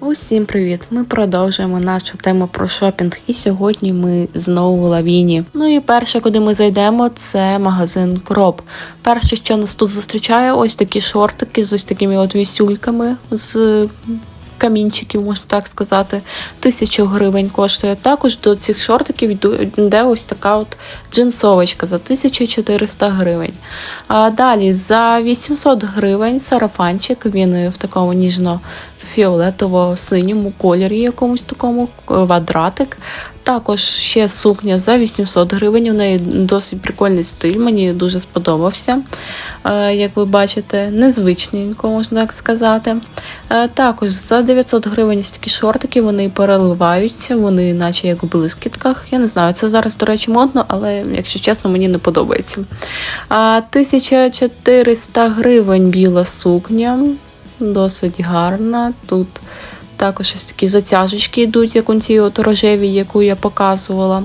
Усім привіт! Ми продовжуємо нашу тему про шопінг, і сьогодні ми знову в лавіні. Ну і перше, куди ми зайдемо, це магазин Кроп. Перше, що нас тут зустрічає, ось такі шортики з ось такими от вісюльками з камінчиків, можна так сказати. Тисячу гривень коштує. Також до цих шортиків йде ось така от джинсовочка за 1400 гривень. А далі за 800 гривень сарафанчик, він в такому ніжно фіолетово-синьому кольорі, якомусь такому квадратик. Також ще сукня за 800 гривень. У неї досить прикольний стиль, мені дуже сподобався. Е, Як ви бачите, незвичненько, можна так сказати. Е, Також за 900 гривень такі шортики, вони переливаються, вони наче як в блискітках. Я не знаю, це зараз, до речі, модно, але, якщо чесно, мені не подобається. 1400 гривень біла сукня, досить гарна. Тут також ось такі затяжечки йдуть, як у цій от рожевій, яку я показувала.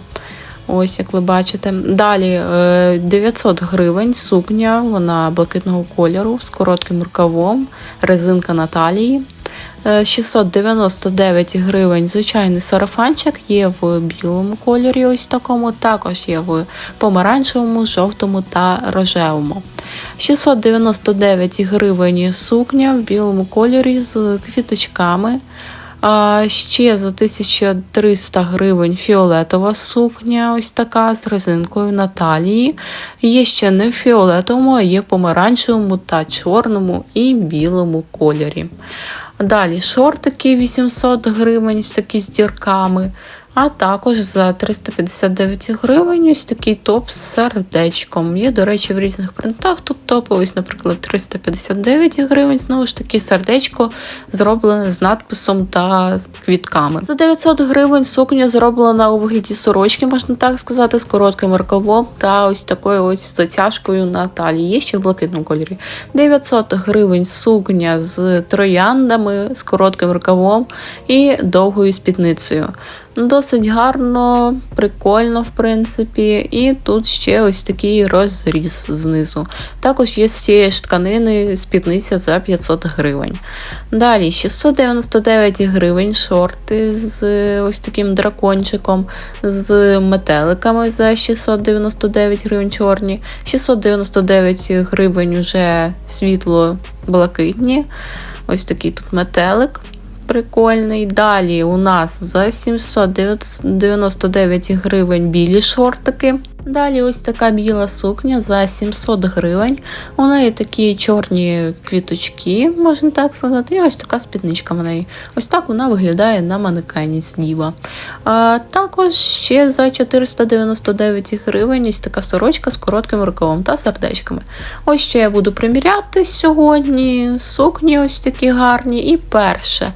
Ось, як ви бачите. Далі е, 900 гривень сукня, вона блакитного кольору з коротким рукавом, резинка на талії. Е, 699 гривень звичайний сарафанчик є в білому кольорі, ось такому, також є в помаранчевому, жовтому та рожевому. 699 гривень сукня в білому кольорі з квіточками. Ще за 1300 гривень фіолетова сукня, ось така з резинкою на талії. Є ще не в фіолетовому, а є в помаранчевому та чорному і білому кольорі. Далі шортики 800 гривень, такі з дірками. А також за 359 гривень ось такий топ з сердечком. Є, до речі, в різних принтах тут. Ось, наприклад, 359 гривень. Знову ж таки, сердечко зроблене з надписом та квітками. За 900 гривень сукня зроблена у вигляді сорочки, можна так сказати, з коротким рукавом та ось такою ось затяжкою на талії. Є ще в блакитному кольорі. 900 гривень сукня з трояндами, з коротким рукавом і довгою спідницею. Досить гарно, прикольно, в принципі, і тут ще ось такий розріз знизу. Також є з цієї ж тканини спідниця за 500 гривень. Далі 699 гривень шорти з ось таким дракончиком, з метеликами за 699 гривень чорні, 699 гривень уже світло-блакитні. Ось такий тут метелик прикольний. Далі у нас за 799 гривень білі шортики. Далі ось така біла сукня за 700 гривень. У неї такі чорні квіточки, можна так сказати, і ось така спідничка в неї. Ось так вона виглядає на манекені зліва. А, також ще за 499 гривень ось така сорочка з коротким рукавом та сердечками. Ось ще я буду приміряти сьогодні. Сукні ось такі гарні. І перше.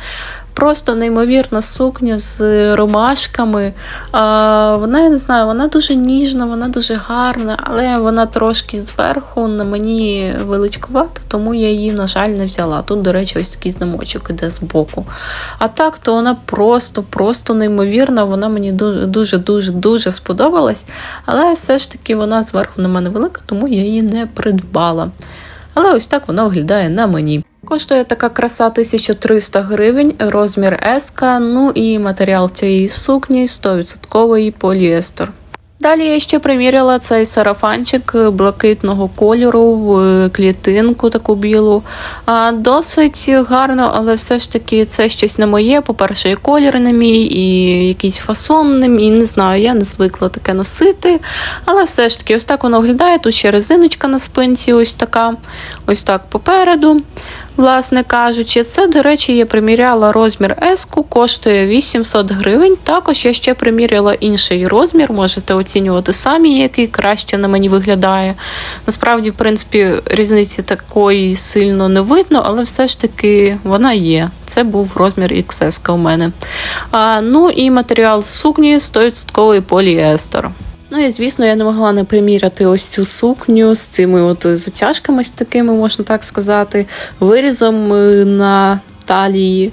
Просто неймовірна сукня з ромашками. Вона, я не знаю, вона дуже ніжна, вона дуже гарна, але вона трошки зверху на мені величкувата, тому я її, на жаль, не взяла. Тут, до речі, ось такий замочок іде з боку. А так, то вона просто-просто неймовірна. Вона мені дуже-дуже дуже сподобалась. Але все ж таки вона зверху на мене велика, тому я її не придбала. Але ось так вона виглядає на мені. Коштує така краса 1300 гривень, розмір S, ну і матеріал цієї сукні 100% поліестер. Далі я ще приміряла цей сарафанчик блакитного кольору в клітинку таку білу. Досить гарно, але все ж таки це щось не моє. По-перше, і колір не мій, і якийсь фасон не мій. Не знаю, я не звикла таке носити. Але все ж таки, ось так воно виглядає. Тут ще резиночка на спинці, ось така, ось так попереду. Власне кажучи, це, до речі, я приміряла розмір S, коштує 800 гривень. Також я ще приміряла інший розмір, можете оцінювати самі, який краще на мені виглядає. Насправді, в принципі, різниці такої сильно не видно, але все ж таки вона є. Це був розмір XS у мене. А, Ну і матеріал сукні 100% поліестер. Ну і звісно, я не могла не приміряти ось цю сукню з цими от затяжками такими, можна так сказати, вирізом е, на талії.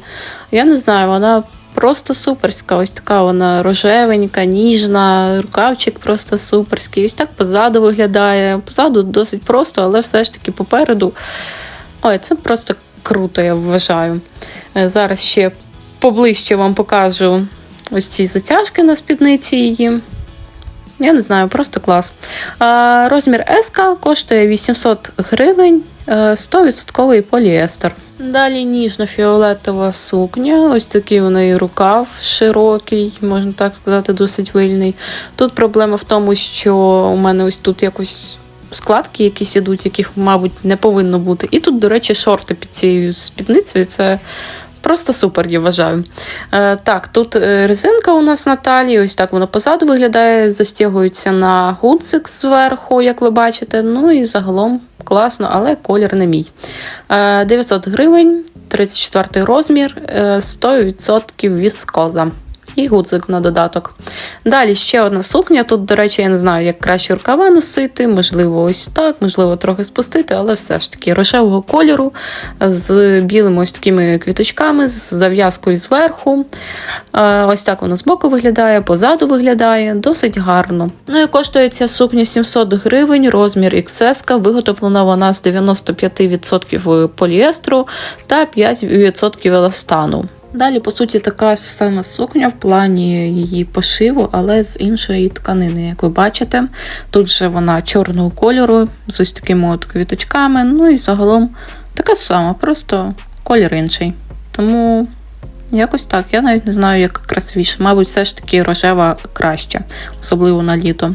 Я не знаю, вона просто суперська. Ось така вона рожевенька, ніжна, рукавчик просто суперський. Ось так позаду виглядає. Позаду досить просто, але все ж таки попереду. Ой, це просто круто, я вважаю. Е, Зараз ще поближче вам покажу ось ці затяжки на спідниці її. Я не знаю, просто клас. Розмір S коштує 800 гривень, е, 100% поліестер. Далі ніжно-фіолетова сукня. Ось такий у неї рукав широкий, можна так сказати, досить вильний. Тут проблема в тому, що у мене ось тут якось складки якісь ідуть, яких, мабуть, не повинно бути. І тут, до речі, шорти під цією спідницею. Це Просто супер, я вважаю. Е, так, тут е, резинка у нас на талії, ось так воно позаду виглядає, застягується на гудзик зверху, як ви бачите. Ну і загалом класно, але колір не мій. Е, 900 гривень, 34 розмір, е, 100% віскоза. І гудзик на додаток. Далі ще одна сукня. Тут, до речі, я не знаю, як краще рукава носити, можливо, ось так, можливо, трохи спустити, але все ж таки рожевого кольору з білими ось такими квіточками, з зав'язкою зверху. Е, Ось так воно збоку виглядає, позаду виглядає, досить гарно. Ну і коштує ця сукня 700 гривень, розмір XS, виготовлена вона з 95% поліестру та 5% еластану. Далі, по суті, така ж сама сукня в плані її пошиву, але з іншої тканини, як ви бачите. Тут же вона чорного кольору, з ось такими от квіточками. Ну і загалом така сама, просто колір інший. Тому якось так. Я навіть не знаю, як красивіше. Мабуть, все ж таки рожева краще, особливо на літо.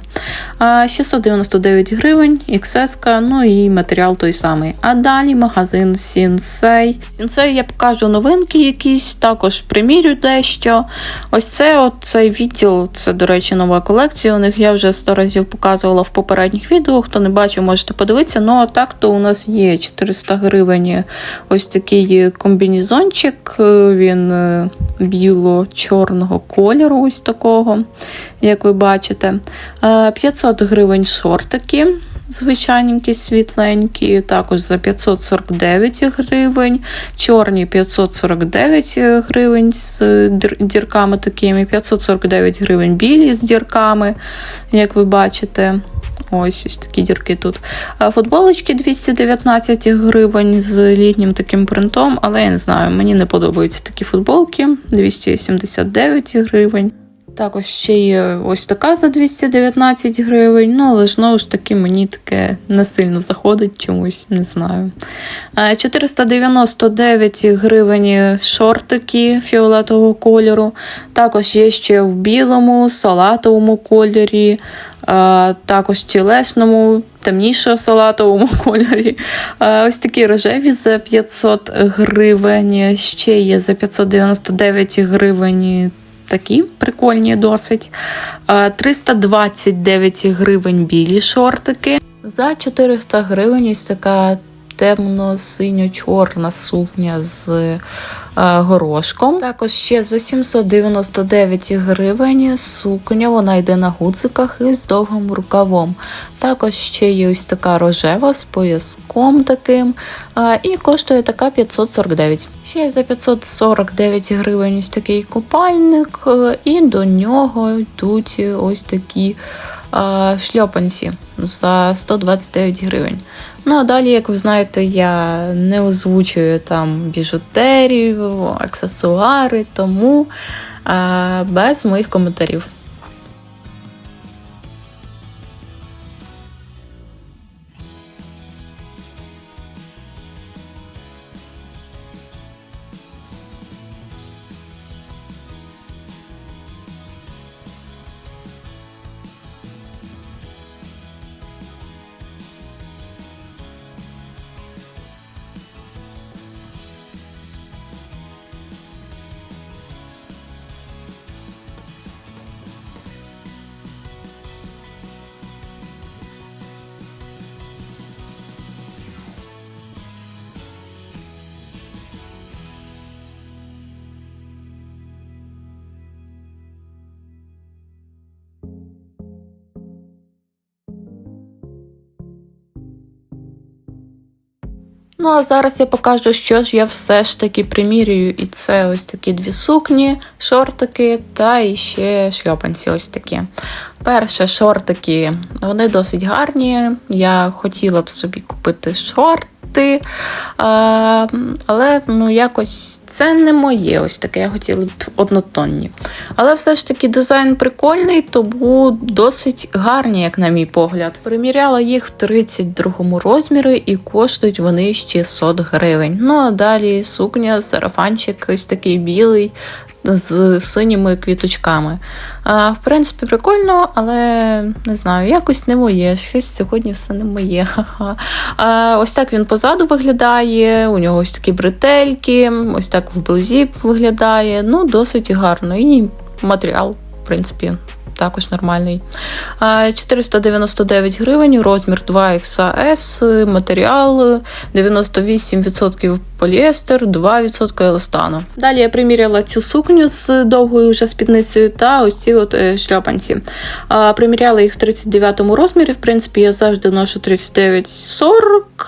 А 699 гривень, XS, ну і матеріал той самий. А далі магазин Sensei. Sensei я покажу новинки якісь, також примірю дещо. Ось це от цей відділ, це, до речі, нова колекція. У них я вже 100 разів показувала в попередніх відео. Хто не бачив, можете подивитися. Ну, а так то у нас є 400 гривень ось такий комбінезончик. Він е, біло-чорного кольору, ось такого, як ви бачите. Е, 500 гривень шортики. Звичайненькі, світленькі, також за 549 гривень, чорні 549 гривень з дірками такими, 549 гривень білі з дірками, як ви бачите. Ось ось такі дірки тут. Футболочки 219 гривень з літнім таким принтом, але я не знаю, мені не подобаються такі футболки. 279 гривень. Також ще є ось така за 219 гривень. Ну, але знову ж таки, мені таке не сильно заходить чомусь, не знаю. Е, 499 гривень шортики фіолетового кольору. Також є ще в білому, салатовому кольорі, е, також тілесному, темнішого салатовому кольорі. Е, Ось такі рожеві за 500 гривень. Ще є за 599 гривень такі прикольні досить. Е, 329 гривень білі шортики. За 400 гривень ось така темно-синьо-чорна сукня з е, горошком. Також ще за 799 гривень сукня, вона йде на гудзиках і з довгим рукавом. Також ще є ось така рожева з пояском таким. е, І коштує така 549. Ще за 549 гривень ось такий купальник, е, і до нього йдуть ось такі шльопанці за 129 гривень. Ну а далі, як ви знаєте, я не озвучую там біжутерію, аксесуари, тому е, без моїх коментарів. Ну, а зараз я покажу, що ж я все ж таки примірюю. І це ось такі дві сукні, шортики та ще шльопанці ось такі. Перше, шортики, вони досить гарні. Я хотіла б собі купити шорти. Йти. Але ну, якось це не моє ось таке. Я хотіла б однотонні. Але все ж таки дизайн прикольний, тому досить гарні, як на мій погляд. Приміряла їх в 32 розмірі і коштують вони ще 100 гривень. Ну а далі сукня, сарафанчик, ось такий білий. З синіми квіточками. В принципі, прикольно, але не знаю, якось не моє. Щось сьогодні все не моє. Ось так він позаду виглядає. У нього ось такі бретельки, ось так вблизі виглядає. Ну, досить гарно. І матеріал, в принципі, також нормальний. 499 гривень, розмір 2XS, матеріал 98% поліестер, 2% еластану. Далі я приміряла цю сукню з довгою вже спідницею та ось ці от е, шльопанці. Приміряла їх в 39 розмірі. В принципі, я завжди ношу 39-40,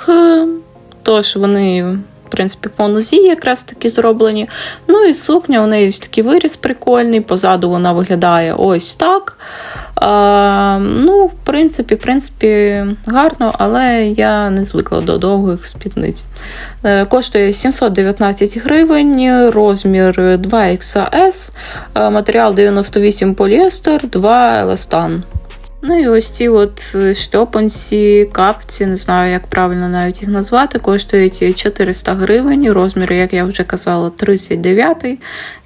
е, тож вони. В принципі, по нозі якраз таки зроблені. Ну і сукня, у неї ось такий виріз прикольний. Позаду вона виглядає ось так. А, ну, в принципі, в принципі, гарно, але я не звикла до довгих спідниць. Е, Коштує 719 гривень, розмір 2XS, е, матеріал 98 поліестер, 2 еластан. Ну і ось ці от шльопанці, капці, не знаю, як правильно навіть їх назвати, коштують 400 гривень, розмір, як я вже казала, 39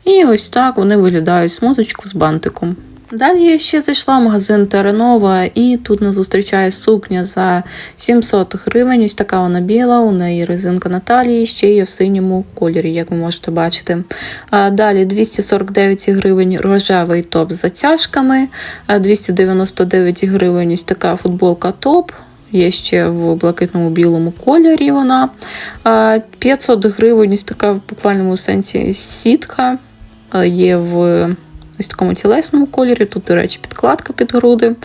І ось так вони виглядають смузочку з бантиком. Далі я ще зайшла в магазин Теренова, і тут нас зустрічає сукня за 700 гривень. Ось така вона біла, у неї резинка на талії, ще є в синьому кольорі, як ви можете бачити. Далі 249 гривень рожевий топ з затяжками, 299 гривень ось така футболка топ. Є ще в блакитному білому кольорі вона. 500 гривень ось така в буквальному сенсі сітка. Є в ось такому тілесному кольорі. Тут, до речі, підкладка під груди.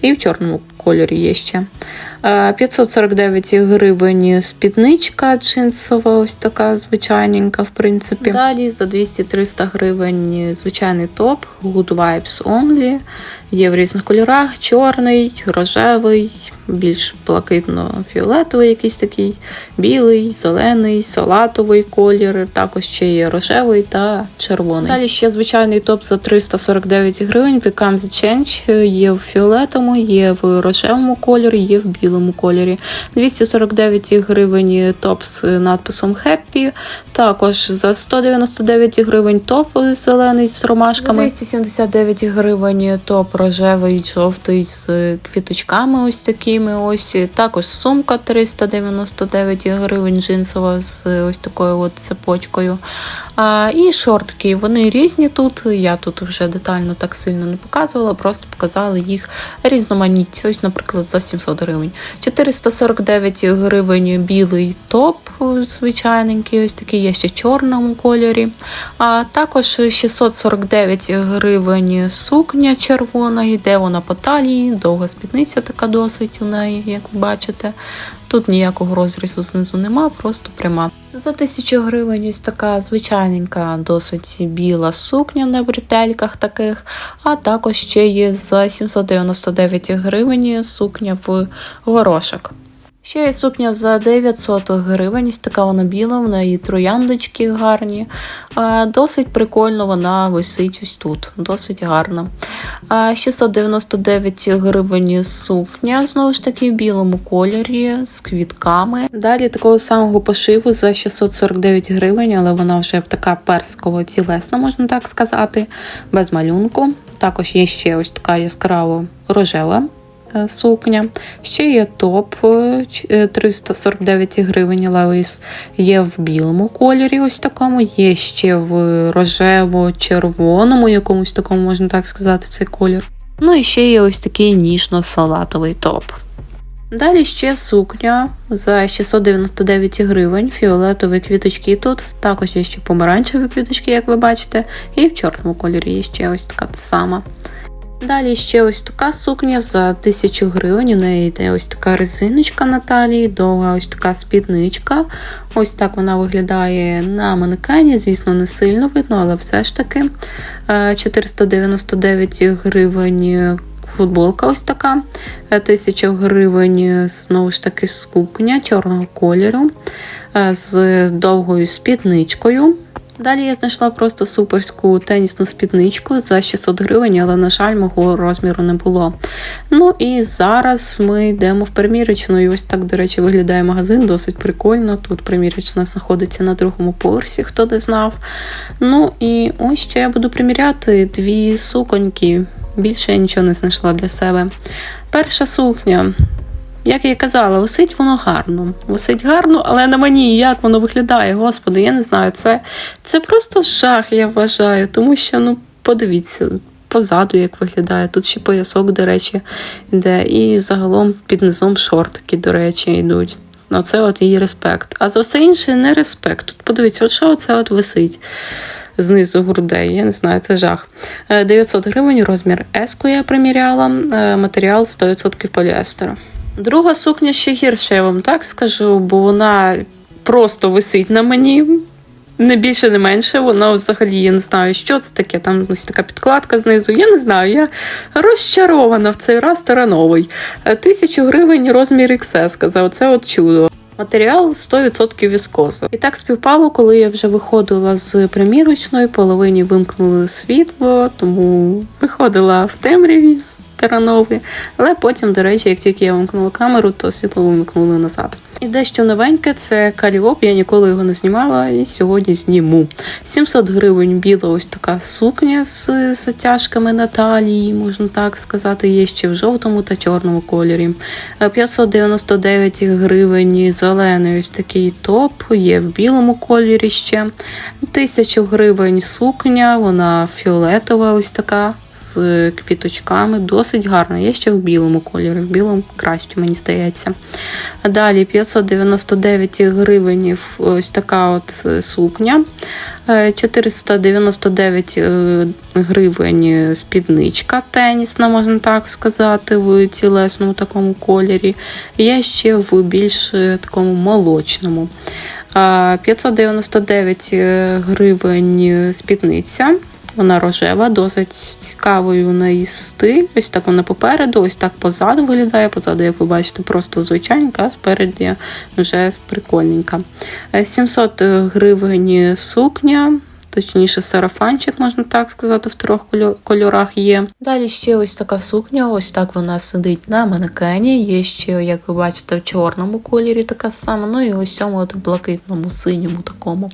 І в чорному кольорі є ще. Е, 549 гривень спідничка джинсова, ось така звичайненька, в принципі. Далі за 200-300 гривень звичайний топ, Good Vibes Only. Є в різних кольорах: чорний, рожевий, більш блакитно-фіолетовий, якийсь такий, білий, зелений, салатовий колір. Також ще є рожевий та червоний. Далі ще звичайний топ за 349 гривень. The Come The Change є в фіолетовому, є в рожевому кольорі, є в білому кольорі. 249 гривень топ з надписом Happy. Також за 199 гривень топ зелений з ромашками. 279 гривень топ рожевий, жовтий з квіточками ось такими. Ось також сумка 399 гривень джинсова з ось такою от цепочкою. А, І шортки, вони різні тут. Я тут вже детально так сильно не показувала, просто показала їх різноманітні. Ось, наприклад, за 700 гривень. 449 гривень білий топ, звичайненький, ось такий є ще в чорному кольорі. А також 649 гривень сукня червона, йде вона по талії, довга спідниця така досить у неї, як ви бачите. Тут ніякого розрізу знизу нема, просто пряма. За тисячу гривень ось така звичайненька, досить біла сукня на бретельках таких, а також ще є за 799 гривень сукня в горошок. Ще є сукня за 900 гривень, ось така вона біла, в неї трояндочки гарні. Досить прикольно вона висить ось тут, досить гарна. 699 гривень сукня, знову ж таки, в білому кольорі з квітками. Далі такого самого пошиву за 649 гривень, але вона вже така персково тілесна, можна так сказати, без малюнку. Також є ще ось така яскраво рожева сукня. Ще є топ е, ч- е, 349 гривень Лавис. Є в білому кольорі, ось такому, є ще в рожево-червоному, якомусь такому, можна так сказати, цей колір. Ну і ще є ось такий ніжно-салатовий топ. Далі ще сукня за 699 гривень, фіолетові квіточки тут. Також є ще помаранчеві квіточки, як ви бачите, і в чорному кольорі є ще ось така сама. Далі ще ось така сукня за 1000 гривень. У неї йде ось така резиночка на талії, довга ось така спідничка. Ось так вона виглядає на манекені. Звісно, не сильно видно, але все ж таки. Е, 499 гривень футболка ось така. Е, Тисяча гривень, е, знову ж таки, сукня чорного кольору е, з довгою спідничкою. Далі я знайшла просто суперську тенісну спідничку за 600 гривень, але, на жаль, мого розміру не було. Ну і зараз ми йдемо в примірочну. І ось так, до речі, виглядає магазин, досить прикольно. Тут примірочна знаходиться на другому поверсі, хто не знав. Ну і ось ще я буду приміряти дві суконьки. Більше я нічого не знайшла для себе. Перша сукня. Як я і казала, висить воно гарно. Висить гарно, але на мені як воно виглядає, господи, я не знаю. Це, це просто жах, я вважаю, тому що, ну, подивіться. Позаду, як виглядає. Тут ще поясок, до речі, йде. І загалом під низом шортики, до речі, йдуть. Ну, це от її респект. А за все інше не респект. Тут подивіться, от що це от висить знизу грудей. Я не знаю, це жах. Е, 900 гривень, розмір S я приміряла, е, матеріал 100% поліестеру. Друга сукня ще гірша, я вам так скажу, бо вона просто висить на мені. Не більше, не менше, воно взагалі я не знаю, що це таке. Там ось така підкладка знизу. Я не знаю. Я розчарована в цей раз тарановий. Е, Тисячу гривень розмір XS, сказав, це от чудо. Матеріал 100% віскоза. І так співпало, коли я вже виходила з примірочної, половині вимкнули світло, тому виходила в темряві з Але потім, до речі, як тільки я вимкнула камеру, то світло вимкнули назад. І дещо новеньке це каліоп, я ніколи його не знімала і сьогодні зніму. 700 гривень біла ось така сукня з затяжками на талії, можна так сказати, є ще в жовтому та чорному кольорі. Е, 599 гривень зелений ось такий топ, є в білому кольорі ще. 1000 гривень сукня, вона фіолетова, ось така з квіточками, досить гарна. Є ще в білому кольорі, в білому краще, мені здається. Далі 599 гривень ось така от е, сукня. Е, 499 е, гривень спідничка тенісна, можна так сказати, в тілесному такому кольорі. Є ще в більш е, такому молочному. 599 гривень спідниця. Вона рожева, досить цікавий у неї стиль. Ось так вона попереду, ось так позаду виглядає. Позаду, як ви бачите, просто звичайненька, а спереді вже прикольненька. Е, 700 гривень сукня. Точніше, сарафанчик, можна так сказати, в трьох кольорах є. Далі ще ось така сукня, ось так вона сидить на манекені. Є ще, як ви бачите, в чорному кольорі така сама, ну і ось цьому от блакитному, синьому такому.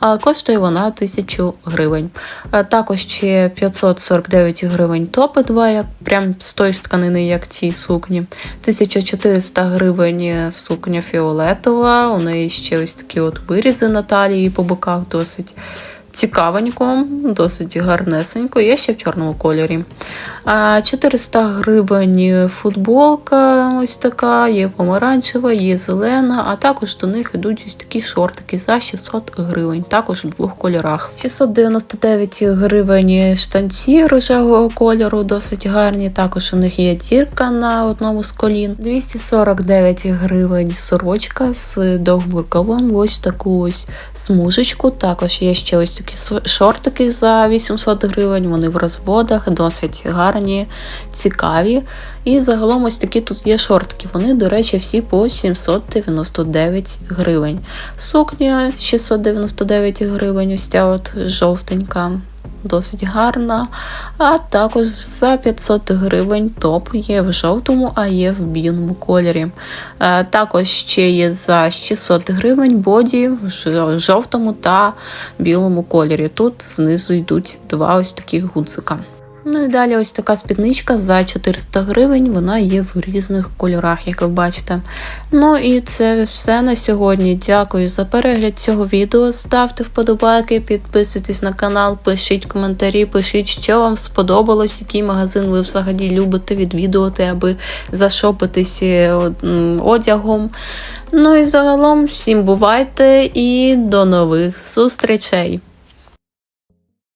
А коштує вона 1000 гривень. А також ще 549 гривень топи 2, як прям з тої ж тканини, як ці сукні. 1400 гривень сукня фіолетова. У неї ще ось такі от вирізи на талії по боках досить. Цікавенько, досить гарнесенько, є ще в чорному кольорі. 400 гривень футболка ось така, є помаранчева, є зелена, а також до них йдуть ось такі шортики за 600 гривень, також в двох кольорах. 699 гривень штанці рожевого кольору, досить гарні. Також у них є дірка на одному з колін. 249 гривень сорочка з довгим ось таку ось смужечку. Також є ще ось такі шортики за 800 гривень. Вони в розводах, досить гарні, цікаві. І загалом ось такі тут є шортики. Вони, до речі, всі по 799 гривень. Сукня 699 гривень, ось ця от жовтенька. Досить гарна. А також за 500 гривень топ є в жовтому, а є в білому кольорі. Е, Також ще є за 600 гривень боді в жовтому та білому кольорі. Тут знизу йдуть два ось таких гудзика. Ну і далі ось така спідничка за 400 гривень. Вона є в різних кольорах, як ви бачите. Ну і це все на сьогодні. Дякую за перегляд цього відео. Ставте вподобайки, підписуйтесь на канал, пишіть коментарі, пишіть, що вам сподобалось, який магазин ви взагалі любите відвідувати, аби зашопитись е, одягом. Ну і загалом всім бувайте і до нових зустрічей!